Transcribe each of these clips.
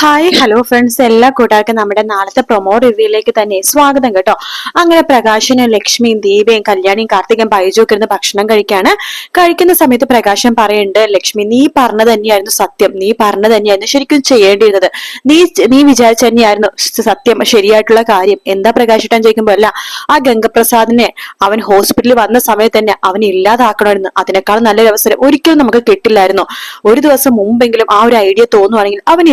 Hi hello friends എല്ലാ കൂട്ടുകാർക്കും നമ്മുടെ നാളത്തെ പ്രൊമോ റിവ്യൂയിലേക്ക് തന്നെ സ്വാഗതം കേട്ടോ. അങ്ങനെ പ്രകാശനും ലക്ഷ്മിയും ദീപയും കല്യാണിയും കാർത്തികയും ബൈജു ഇരുന്ന് ഭക്ഷണം കഴിക്കാണ്. കഴിക്കുന്ന സമയത്ത് പ്രകാശൻ പറയുന്നുണ്ട് ലക്ഷ്മി നീ പറഞ്ഞത് തന്നെയായിരുന്നു സത്യം. നീ പറഞ്ഞത് തന്നെയായിരുന്നു ശരിക്കും ചെയ്യേണ്ടിയിരുന്നത്. നീ നീ വിചാരിച്ച തന്നെയായിരുന്നു സത്യം ശരിയായിട്ടുള്ള കാര്യം. എന്താ പ്രകാശിട്ടാൻ ചോദിക്കുമ്പോ അല്ല ആ ഗംഗപ്രസാദിനെ അവൻ ഹോസ്പിറ്റലിൽ വന്ന സമയത്ത് തന്നെ അവൻ ഇല്ലാതാക്കണമായിരുന്നു. അതിനേക്കാൾ നല്ലൊരു അവസരം ഒരിക്കലും നമുക്ക് കിട്ടില്ലായിരുന്നു. ഒരു ദിവസം മുമ്പെങ്കിലും ആ ഒരു ഐഡിയ തോന്നുവാണെങ്കിൽ അവൻ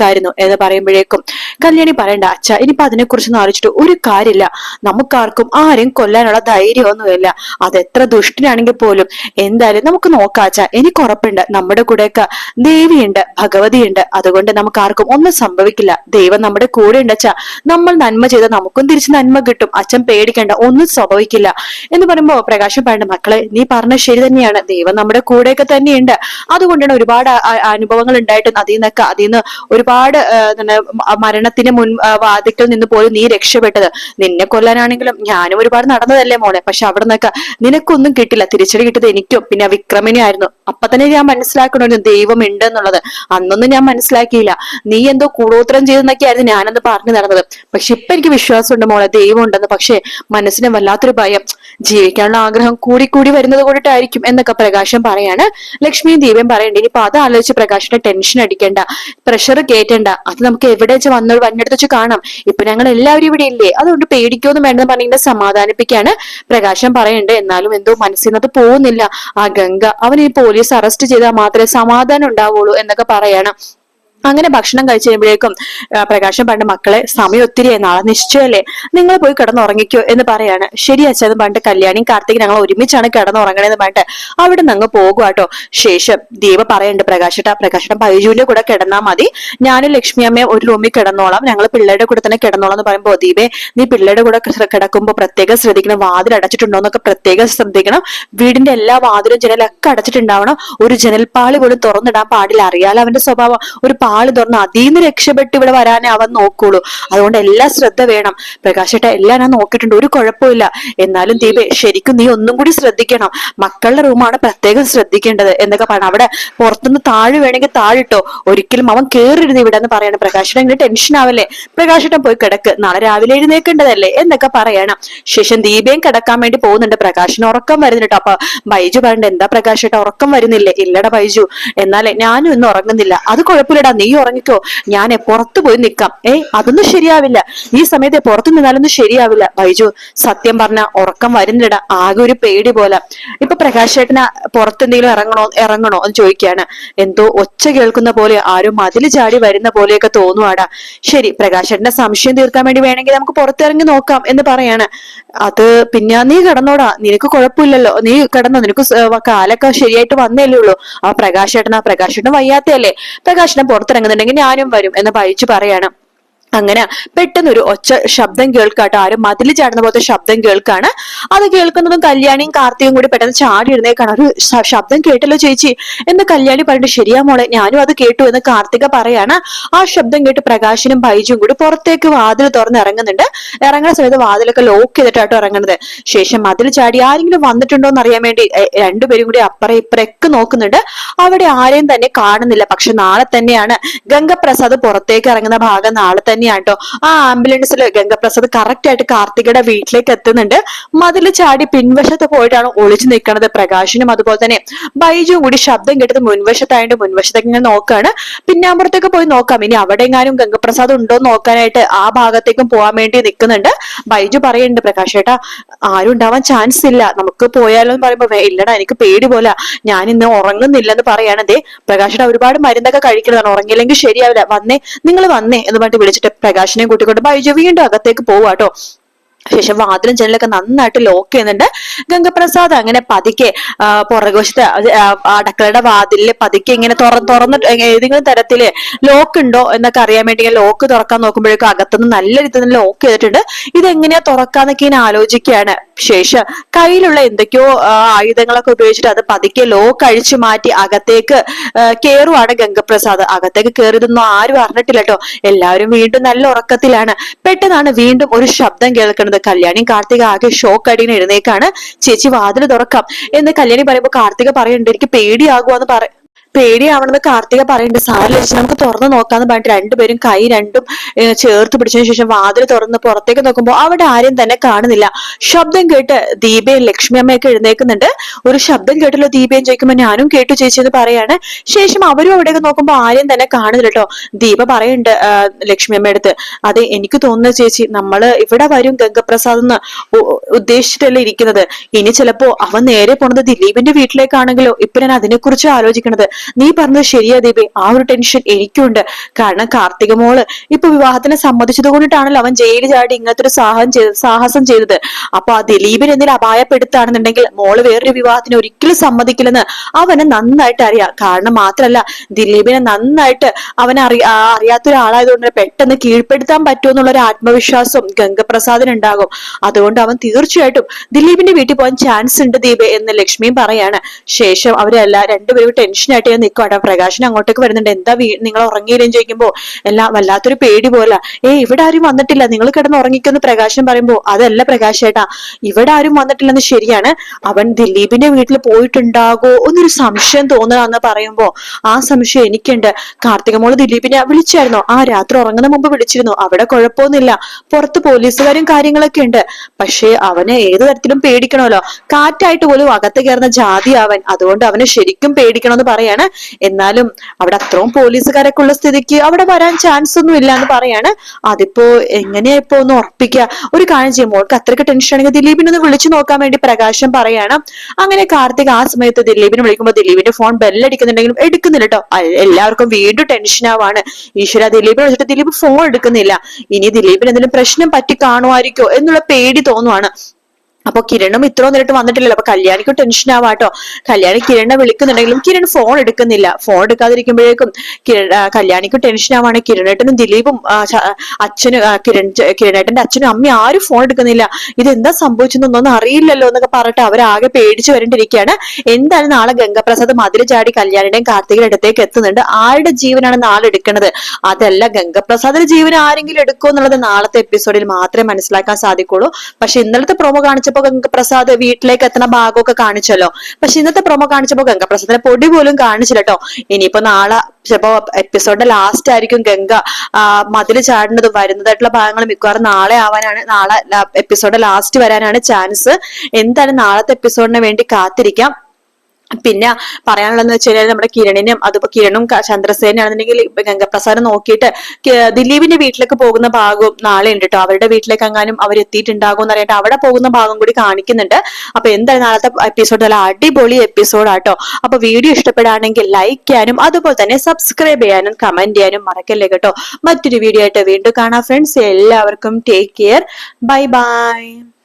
ഇല്ലാതാക്കായിരുന്നു എന്ന് പറയുമ്പോഴേക്കും കല്യാണി പറയണ്ട അച്ഛ ഇനിയിപ്പോ അതിനെക്കുറിച്ചൊന്നും ആലോചിച്ചിട്ട് ഒരു കാര്യമില്ല. നമുക്കാർക്കും ആരെയും കൊല്ലാനുള്ള ധൈര്യമൊന്നുമില്ല. അത് എത്ര ദുഷ്ടനാണെങ്കിൽ പോലും. എന്തായാലും നമുക്ക് നോക്കാം അച്ഛ. എനിക്ക് ഉറപ്പുണ്ട്. നമ്മുടെ കൂടെയൊക്കെ ദേവിയുണ്ട് ഭഗവതിയുണ്ട്. അതുകൊണ്ട് നമുക്ക് ആർക്കും ഒന്നും സംഭവിക്കില്ല. ദൈവം നമ്മുടെ കൂടെ ഉണ്ട് അച്ഛ. നമ്മൾ നന്മ ചെയ്ത നമുക്കും തിരിച്ച് നന്മ കിട്ടും. അച്ഛൻ പേടിക്കേണ്ട ഒന്നും സംഭവിക്കില്ല. എന്ന് പറയുമ്പോ പ്രകാശം പറയണ്ട മക്കളെ നീ പറഞ്ഞ ശരി തന്നെയാണ്. ദൈവം നമ്മുടെ കൂടെയൊക്കെ തന്നെയുണ്ട്. അതുകൊണ്ടാണ് ഒരുപാട് അനുഭവങ്ങൾ ഉണ്ടായിട്ടും അതിൽ നിന്നൊക്കെ അതിൽ നിന്ന് ഒരുപാട് എന്താണ് മരണത്തിന് മുൻ വാതിക്കൽ നിന്ന് പോലും നീ രക്ഷപ്പെട്ടത്. നിന്നെ കൊല്ലാനാണെങ്കിലും ഞാനും ഒരുപാട് നടന്നതല്ലേ മോളെ. പക്ഷെ അവിടെ നിന്നൊക്കെ നിനക്കൊന്നും കിട്ടില്ല. തിരിച്ചടി കിട്ടിയത് എനിക്കും. പിന്നെ വിക്രമിനെ ആയിരുന്നു അപ്പൊ തന്നെ ഞാൻ മനസ്സിലാക്കണമായിരുന്നു ദൈവം ഉണ്ട് എന്നുള്ളത് അന്നൊന്നും ഞാൻ മനസ്സിലാക്കിയില്ല. നീ എന്തോ കൂടോത്രം ചെയ്തെന്നൊക്കെയായിരുന്നു ഞാനന്ന് പറഞ്ഞു നടന്നത്. പക്ഷെ ഇപ്പൊ എനിക്ക് വിശ്വാസമുണ്ട് മോളെ. ദൈവം ഉണ്ടെന്ന്. പക്ഷെ മനസ്സിന് വല്ലാത്തൊരു ഭയം. ജീവിക്കാനുള്ള ആഗ്രഹം കൂടി കൂടി വരുന്നത് കൊണ്ടിട്ടായിരിക്കും എന്നൊക്കെ പ്രകാശം പറയാണ്. ലക്ഷ്മിയും ദീപയും പറയണ്ട. ഇനിയിപ്പോ അത് ആലോചിച്ച് പ്രകാശിന്റെ ടെൻഷൻ അടിക്കേണ്ട. പ്രഷർ കേറ്റണ്ട. അത് നമുക്ക് എവിടെ വെച്ച് വന്നോട് വന്നെടുത്ത് വെച്ച് കാണാം. ഇപ്പൊ ഞങ്ങൾ എല്ലാവരും ഇവിടെ ഇല്ലേ? അതുകൊണ്ട് പേടിക്കൊന്നും വേണ്ടെന്ന് പറഞ്ഞിട്ട് സമാധാനിപ്പിക്കാണ് പ്രകാശം പറയണ്ട് എന്നാലും എന്തോ മനസ്സിൽ നിന്ന് പോകുന്നില്ല. ആ ഗംഗ അവൻ ഈ പോലീസ് അറസ്റ്റ് ചെയ്താൽ മാത്രമേ സമാധാനം ഉണ്ടാവുള്ളൂ എന്നൊക്കെ പറയണം. അങ്ങനെ ഭക്ഷണം കഴിച്ചു കഴിയുമ്പോഴേക്കും പ്രകാശം പണ്ട് മക്കളെ സമയം ഒത്തിരി നാളെ നിശ്ചയല്ലേ നിങ്ങൾ പോയി കിടന്നുറങ്ങിക്കോ എന്ന് പറയാണ്. ശരി അച്ഛൻ പണ്ട് കല്യാണിയും കാർത്തിക് ഞങ്ങൾ ഒരുമിച്ചാണ് കിടന്നുറങ്ങണേന്ന് പറഞ്ഞിട്ട് അവിടെ നിന്ന് പോകുവാട്ടോ ശേഷം ദീപ പറയുന്നുണ്ട് പ്രകാശട്ട പ്രകാശട്ട ബൈജുവിന്റെ കൂടെ കിടന്നാൽ മതി. ഞാനും ലക്ഷ്മി അമ്മയും ഒരു റൂമിൽ കിടന്നോളാം. ഞങ്ങൾ പിള്ളേരുടെ കൂടെ തന്നെ കിടന്നോളാം എന്ന് പറയുമ്പോൾ ദീപേ നീ പിള്ളേരുടെ കൂടെ കിടക്കുമ്പോൾ പ്രത്യേകം ശ്രദ്ധിക്കണം. വാതിൽ അടച്ചിട്ടുണ്ടോ എന്നൊക്കെ പ്രത്യേകം ശ്രദ്ധിക്കണം. വീടിന്റെ എല്ലാ വാതിലും ജനലൊക്കെ അടച്ചിട്ടുണ്ടാവണം. ഒരു ജനൽപ്പാളി പോലും തുറന്നിടാൻ പാടില്ല. അറിയാലോ അവന്റെ സ്വഭാവം. ഒരു പാളി തുറന്ന് അതിൽ നിന്ന് രക്ഷപ്പെട്ട് ഇവിടെ വരാനേ അവൻ നോക്കുള്ളൂ. അതുകൊണ്ട് എല്ലാ ശ്രദ്ധ വേണം. പ്രകാശേട്ട എല്ലാം ഞാൻ നോക്കിയിട്ടുണ്ട്. ഒരു കുഴപ്പമില്ല എന്നാലും ദീപേ ശരിക്കും നീ ഒന്നും കൂടി ശ്രദ്ധിക്കണം. മക്കളുടെ റൂമാണ് പ്രത്യേകം ശ്രദ്ധിക്കേണ്ടത് എന്നൊക്കെ പറഞ്ഞു അവിടെ പുറത്തുനിന്ന് താഴെ വേണമെങ്കിൽ താഴിട്ടോ ഒരിക്കലും അവൻ കേറരുത് ഇവിടെ എന്ന് പറയണം. പ്രകാശേട്ടൻ ഇങ്ങനെ ടെൻഷൻ ആവല്ലേ? പ്രകാശേട്ടൻ പോയി കിടക്ക്. നാളെ രാവിലെ എഴുന്നേക്കേണ്ടതല്ലേ എന്നൊക്കെ പറയണം. ശേഷം ദീപയും കിടക്കാൻ വേണ്ടി പോകുന്നുണ്ട്. പ്രകാശിന് ഉറക്കം വരുന്നുണ്ട് അപ്പൊ ബൈജു പറഞ്ഞിട്ട് എന്താ പ്രകാശേട്ട ഉറക്കം വരുന്നില്ലേ? ഇല്ലടാ ബൈജു. എന്നാലേ ഞാനും ഇന്ന് ഉറങ്ങുന്നില്ല. അത് കുഴപ്പമില്ലടാ. നീ ഉറങ്ങിക്കോ. ഞാൻ പുറത്തു പോയി നിൽക്കാം ഏ അതൊന്നും ശരിയാവില്ല. ഈ സമയത്ത് പുറത്തു നിന്നാലൊന്നും ശരിയാവില്ല. ബൈജു സത്യം പറഞ്ഞ ഉറക്കം വരുന്നിട ആകെ ഒരു പേടി പോലെ. ഇപ്പൊ പ്രകാശേട്ടന പുറത്തെന്തെങ്കിലും ഇറങ്ങണോ ഇറങ്ങണോ എന്ന് ചോദിക്കുകയാണ്. എന്തോ ഒച്ച കേൾക്കുന്ന പോലെ ആരും മതിൽ ചാടി വരുന്ന പോലെയൊക്കെ തോന്നുവാടാ. ശരി പ്രകാശേട്ടന്റെ സംശയം തീർക്കാൻ വേണ്ടി വേണമെങ്കിൽ നമുക്ക് പുറത്തിറങ്ങി നോക്കാം എന്ന് പറയാണ്. അത് പിന്നെ നീ കിടന്നോടാ. നിനക്ക് കുഴപ്പമില്ലല്ലോ. നീ കിടന്നോ. നിനക്ക് കാലൊക്കെ ശരിയായിട്ട് വന്നേ ഉള്ളൂ. ആ പ്രകാശേട്ടനാ പ്രകാശേട്ടൻ വയ്യാത്തയല്ലേ? പ്രകാശനം പുറത്തിറങ്ങുന്നുണ്ടെങ്കിൽ ഞാനും വരും എന്ന് പഴിച്ചു പറയാണ്. അങ്ങനെ പെട്ടെന്നൊരു ഒച്ച ശബ്ദം കേൾക്കാട്ടോ. ആരും മതിൽ ചാടുന്ന പോലത്തെ ശബ്ദം കേൾക്കാണ്. അത് കേൾക്കുന്നതും കല്യാണിയും കാർത്തിയും കൂടി പെട്ടെന്ന് ചാടി ഇരുന്നേക്കാണ് ഒരു ശബ്ദം കേട്ടല്ലോ ചേച്ചി. എന്ന് കല്യാണി പറഞ്ഞിട്ട് ശരിയാ മോളെ ഞാനും അത് കേട്ടു എന്ന് കാർത്തിക പറയാണ്. ആ ശബ്ദം കേട്ട് പ്രകാശനും ബൈജും കൂടി പുറത്തേക്ക് വാതിൽ തുറന്ന് ഇറങ്ങുന്നുണ്ട് ഇറങ്ങുന്ന സമയത്ത് വാതിലൊക്കെ ലോക്ക് ചെയ്തിട്ടാട്ടോ ഇറങ്ങുന്നത്. ശേഷം മതിൽ ചാടി ആരെങ്കിലും വന്നിട്ടുണ്ടോ എന്ന് അറിയാൻ വേണ്ടി രണ്ടുപേരും കൂടി അപ്പറേ ഇപ്പറേക്ക് നോക്കുന്നുണ്ട്. അവിടെ ആരെയും തന്നെ കാണുന്നില്ല. പക്ഷെ നാളെ തന്നെയാണ് ഗംഗപ്രസാദ് പുറത്തേക്ക് ഇറങ്ങുന്ന ഭാഗം. നാളെ തന്നെയാണ് കേട്ടോ ആ ആംബുലൻസിൽ ഗംഗപ്രസാദ് കറക്റ്റ് ആയിട്ട് കാർത്തികയുടെ വീട്ടിലേക്ക് എത്തുന്നുണ്ട്. മതിൽ ചാടി പിൻവശത്ത് പോയിട്ടാണ് ഒളിച്ചു നിൽക്കുന്നത് പ്രകാശിനും അതുപോലെ തന്നെ ബൈജുവും കൂടി ശബ്ദം കേട്ടത് മുൻവശത്തായിട്ട് മുൻവശത്തേക്ക് ഇങ്ങനെ നോക്കാണ്. പിന്നാമ്പുറത്തേക്ക് പോയി നോക്കാം. ഇനി അവിടെ എങ്ങാനും ഗംഗപ്രസാദ് ഉണ്ടോ നോക്കാനായിട്ട് ആ ഭാഗത്തേക്കും പോകാൻ വേണ്ടി നിൽക്കുന്നുണ്ട്. ബൈജു പറയുന്നുണ്ട് പ്രകാശ് ഏട്ടാ ആരും ഉണ്ടാവാൻ ചാൻസ് ഇല്ല. നമുക്ക് പോയാലോ എന്ന് പറയുമ്പോ ഇല്ലടാ എനിക്ക് പേടി പോലെ. ഞാൻ ഇന്ന് ഉറങ്ങുന്നില്ലെന്ന് പറയാണ്. ദേ പ്രകാശേട്ടാ ഒരുപാട് മരുന്നൊക്കെ കഴിക്കുന്നതാണ് ഉറങ്ങിയില്ലെങ്കിൽ ശരിയാവില്ല. വന്നേ നിങ്ങൾ വന്നേ എന്ന് പറഞ്ഞിട്ട് വിളിച്ചിട്ട് പ്രകാശിനെ കൂട്ടിക്കൊണ്ട് ബൈജു വീണ്ടും അകത്തേക്ക് പോവാട്ടോ ശേഷം വാതിലും ജനലൊക്കെ നന്നായിട്ട് ലോക്ക് ചെയ്യുന്നുണ്ട്. ഗംഗപ്രസാദ് അങ്ങനെ പതുക്കെ പുറകുവശത്ത് ആ, വാതിലിൽ പതുക്കെ ഇങ്ങനെ തുറ തുറന്നിട്ട് ഏതെങ്കിലും തരത്തിൽ ലോക്ക് ഉണ്ടോ എന്നൊക്കെ അറിയാൻ വേണ്ടി ലോക്ക് തുറക്കാൻ നോക്കുമ്പോഴേക്കും അകത്തുനിന്ന് നല്ല രീതിയിൽ ലോക്ക് ചെയ്തിട്ടുണ്ട്. ഇതെങ്ങനെയാ തുറക്കാന്നൊക്കെ ഇങ്ങനെ ആലോചിക്കുകയാണ്. ശേഷം കയ്യിലുള്ള എന്തൊക്കെയോ ആയുധങ്ങളൊക്കെ ഉപയോഗിച്ചിട്ട് അത് പതുക്കെ ലോക്ക് അഴിച്ചു മാറ്റി അകത്തേക്ക് കയറുവാണ് ഗംഗപ്രസാദ്. അകത്തേക്ക് കയറിയതൊന്നും ആരും അറിഞ്ഞിട്ടില്ല കേട്ടോ എല്ലാവരും വീണ്ടും നല്ല ഉറക്കത്തിലാണ്. പെട്ടെന്നാണ് വീണ്ടും ഒരു ശബ്ദം കേൾക്കുന്നത്. കല്യാണി കാർത്തിക ആകെ ഷോക്ക് അടിയിൽ എഴുന്നേക്കാണ്. ചേച്ചി വാതിൽ തുറക്കാം എന്ന് കല്യാണി പറയുമ്പോൾ കാർത്തിക പറയുന്നുണ്ട് എനിക്ക് പേടിയാകുവാന്ന് പറ പേടിയാവണമെന്ന് കാർത്തിക പറയുന്നുണ്ട്. സാറില്ല ചേച്ചി നമുക്ക് തുറന്നു നോക്കാന്ന് പറഞ്ഞിട്ട് രണ്ടുപേരും കൈ രണ്ടും ചേർത്ത് പിടിച്ചതിന് ശേഷം വാതിൽ തുറന്ന് പുറത്തേക്ക് നോക്കുമ്പോൾ അവിടെ ആരും തന്നെ കാണുന്നില്ല. ശബ്ദം കേട്ട് ദീപയും ലക്ഷ്മി അമ്മയൊക്കെ എഴുന്നേക്കുന്നുണ്ട്. ഒരു ശബ്ദം കേട്ടല്ലോ ദീപയും ചോദിക്കുമ്പോൾ ഞാനും കേട്ടു ചേച്ചി എന്ന് പറയാണ്. ശേഷം അവരും അവിടെയൊക്കെ നോക്കുമ്പോൾ ആരും തന്നെ കാണുന്നില്ല കേട്ടോ. ദീപ പറയുന്നുണ്ട് ലക്ഷ്മി അമ്മയടുത്ത് അതെ എനിക്ക് തോന്നുന്നത് ചേച്ചി നമ്മൾ ഇവിടെ വരും ഗംഗപ്രസാദ് എന്ന് ഉദ്ദേശിച്ചിട്ടല്ലേ ഇരിക്കുന്നത്. ഇനി ചിലപ്പോ അവൻ നേരെ പോണത് ദിലീപിന്റെ വീട്ടിലേക്കാണെങ്കിലോ? ഇപ്പൊ ഞാൻ അതിനെക്കുറിച്ച് ആലോചിക്കണത്. നീ പറഞ്ഞത് ശരിയാ ദീപേ ആ ഒരു ടെൻഷൻ എനിക്കുണ്ട്. കാരണം കാർത്തിക മോൾ ഇപ്പൊ വിവാഹത്തിന് സമ്മതിച്ചത് കൊണ്ടിട്ടാണല്ലോ അവൻ ജയിലിൽ ചാടി ഇങ്ങനത്തെ ഒരു സാഹസം ചെയ്ത് സാഹസം ചെയ്തത്. അപ്പൊ ആ ദിലീപിനെ എന്തെങ്കിലും അപായപ്പെടുത്താണെന്നുണ്ടെങ്കിൽ മോൾ വേറൊരു വിവാഹത്തിന് ഒരിക്കലും സമ്മതിക്കില്ലെന്ന് അവനെ നന്നായിട്ട് അറിയാം. കാരണം മാത്രല്ല ദിലീപിനെ നന്നായിട്ട് അവനെ അറി ആ അറിയാത്ത ഒരാളായതുകൊണ്ട് പെട്ടെന്ന് കീഴ്പ്പെടുത്താൻ പറ്റുമെന്നുള്ള ഒരു ആത്മവിശ്വാസം ഗംഗപ്രസാദിന് ഉണ്ടാകും. അതുകൊണ്ട് അവൻ തീർച്ചയായിട്ടും ദിലീപിന്റെ വീട്ടിൽ പോകാൻ ചാൻസ് ഉണ്ട് ദീപ് എന്ന് ലക്ഷ്മിയും പറയാണ്. ശേഷം അവരെല്ലാം രണ്ടുപേരും ടെൻഷനായിട്ട് ഞാൻ നിൽക്കുവാട്ടോ പ്രകാശൻ അങ്ങോട്ടേക്ക് വരുന്നുണ്ട്. എന്താ നിങ്ങൾ ഉറങ്ങിയില്ലെന്ന് ചോദിക്കുമ്പോ എല്ലാം വല്ലാത്തൊരു പേടി പോലെ. ഏ ഇവിടെ ആരും വന്നിട്ടില്ല. നിങ്ങൾ കിടന്ന് ഉറങ്ങിക്കുമെന്ന് പ്രകാശൻ പറയുമ്പോ അതല്ല പ്രകാശേട്ടാ ഇവിടെ ആരും വന്നിട്ടില്ലെന്ന് ശരിയാണ്. അവൻ ദിലീപിന്റെ വീട്ടിൽ പോയിട്ടുണ്ടാകോ എന്നൊരു സംശയം തോന്നുകയെന്ന് പറയുമ്പോ ആ സംശയം എനിക്കുണ്ട്. കാർത്തിക മോൾ ദിലീപിനെ വിളിച്ചായിരുന്നു. ആ രാത്രി ഉറങ്ങുന്ന മുമ്പ് വിളിച്ചിരുന്നു. അവിടെ കുഴപ്പമൊന്നുമില്ല. പുറത്ത് പോലീസുകാരും കാര്യങ്ങളൊക്കെ ഉണ്ട്. പക്ഷേ അവനെ ഏത് തരത്തിലും പേടിക്കണമല്ലോ. കാറ്റായിട്ട് പോലും അകത്ത് കയറുന്ന ജാതി അവൻ. അതുകൊണ്ട് അവനെ ശരിക്കും പേടിക്കണമെന്ന് പറയാണ് എന്നാലും അവിടെ അത്രയും പോലീസുകാരൊക്കെ ഉള്ള സ്ഥിതിക്ക് അവിടെ വരാൻ ചാൻസ് ഒന്നും ഇല്ല എന്ന് പറയാണ്. അതിപ്പോ എങ്ങനെയാ ഇപ്പൊ ഒന്ന് ഉറപ്പിക്കുക ഒരു കാര്യം ചെയ്യും. മോൾക്ക് അത്രയ്ക്ക് ടെൻഷൻ ആണെങ്കിൽ ദിലീപിനൊന്ന് വിളിച്ചു നോക്കാൻ വേണ്ടി പ്രകാശം പറയാണ്. അങ്ങനെ കാർത്തിക് ആ സമയത്ത് ദിലീപിനെ വിളിക്കുമ്പോൾ ദിലീപിന്റെ ഫോൺ ബെല്ലടിക്കുന്നുണ്ടെങ്കിലും എടുക്കുന്നില്ല കേട്ടോ എല്ലാവർക്കും വീണ്ടും ടെൻഷൻ ആവാണ്. ഈശ്വര ദിലീപിനെ വിളിച്ചിട്ട് ദിലീപ് ഫോൺ എടുക്കുന്നില്ല. ഇനി ദിലീപിന് എന്തെങ്കിലും പ്രശ്നം പറ്റി കാണുമായിരിക്കോ എന്നുള്ള പേടി തോന്നുവാണ്. അപ്പൊ കിരണും ഇത്രയും നേരിട്ട് വന്നിട്ടില്ലല്ലോ. അപ്പൊ കല്യാണിക്ക് ടെൻഷൻ ആവാട്ടോ. കല്യാണി കിരണിനെ വിളിക്കുന്നുണ്ടെങ്കിലും കിരൺ ഫോൺ എടുക്കുന്നില്ല. ഫോൺ എടുക്കാതിരിക്കുമ്പോഴേക്കും കല്യാണിക്കും ടെൻഷൻ ആവാണ്. കിരണേട്ടനും ദിലീപും അച്ഛനും കിരൺ കിരണേട്ടന്റെ അച്ഛനും അമ്മയും ആരും ഫോൺ എടുക്കുന്നില്ല. ഇത് എന്താ സംഭവിച്ചെന്നൊന്നും അറിയില്ലല്ലോ എന്നൊക്കെ പറഞ്ഞിട്ട് അവരാകെ പേടിച്ചു വരേണ്ടിരിക്കുകയാണ്. എന്തായാലും നാളെ ഗംഗപ്രസാദ് മതിൽ ചാടി കല്യാണിയുടെയും കാർത്തികയുടെ അടുത്തേക്ക് എത്തുന്നുണ്ട്. ആരുടെ ജീവനാണ് നാളെ എടുക്കുന്നത് അതല്ല ഗംഗപ്രസാദിന്റെ ജീവൻ ആരെങ്കിലും എടുക്കുമോ എന്നുള്ളത് നാളത്തെ എപ്പിസോഡിൽ മാത്രമേ മനസ്സിലാക്കാൻ സാധിക്കുള്ളൂ. പക്ഷെ ഇന്നലത്തെ പ്രൊമോ കാണിച്ചപ്പോ ഗംഗപ്രസാദ് വീട്ടിലേക്ക് എത്തുന്ന ഭാഗമൊക്കെ കാണിച്ചല്ലോ. പക്ഷെ ഇന്നത്തെ പ്രൊമോ കാണിച്ചപ്പോ ഗംഗപ്രസാദിന്റെ പൊടി പോലും കാണിച്ചില്ല കേട്ടോ ഇനിയിപ്പോ നാളെ ചിലപ്പോ എപ്പിസോഡിന്റെ ലാസ്റ്റ് ആയിരിക്കും ഗംഗ മതിൽ ചാടുന്നത് വരുന്നതായിട്ടുള്ള ഭാഗങ്ങൾ മിക്കവാറും നാളെ ആവാനാണ് നാളെ എപ്പിസോഡ് ലാസ്റ്റ് വരാനാണ് ചാൻസ് എന്തായാലും നാളത്തെ എപ്പിസോഡിന് വേണ്ടി കാത്തിരിക്കാം. പിന്നെ പറയാനുള്ളതെന്ന് വെച്ച് കഴിഞ്ഞാൽ നമ്മുടെ കിരണിനും അതിപ്പോ കിരണും ചന്ദ്രസേനാണെന്നുണ്ടെങ്കിൽ ഗംഗപ്രസാദ് നോക്കിയിട്ട് ദിലീപിന്റെ വീട്ടിലേക്ക് പോകുന്ന ഭാഗവും നാളെ ഉണ്ട് കേട്ടോ അവരുടെ വീട്ടിലേക്ക് എങ്ങാനും അവർ എത്തിയിട്ടുണ്ടാകും എന്ന് അറിയാണ്ട് അവിടെ പോകുന്ന ഭാഗം കൂടി കാണിക്കുന്നുണ്ട്. അപ്പൊ എന്തായാലും നാളത്തെ എപ്പിസോഡ് നല്ല അടിപൊളി എപ്പിസോഡാട്ടോ അപ്പൊ വീഡിയോ ഇഷ്ടപ്പെടുകയാണെങ്കിൽ ലൈക്ക് ചെയ്യാനും അതുപോലെ തന്നെ സബ്സ്ക്രൈബ് ചെയ്യാനും കമന്റ് ചെയ്യാനും മറക്കല്ലേ കേട്ടോ. മറ്റൊരു വീഡിയോ ആയിട്ട് വീണ്ടും കാണാം. ഫ്രണ്ട്സ് എല്ലാവർക്കും ടേക്ക് കെയർ ബൈ ബൈ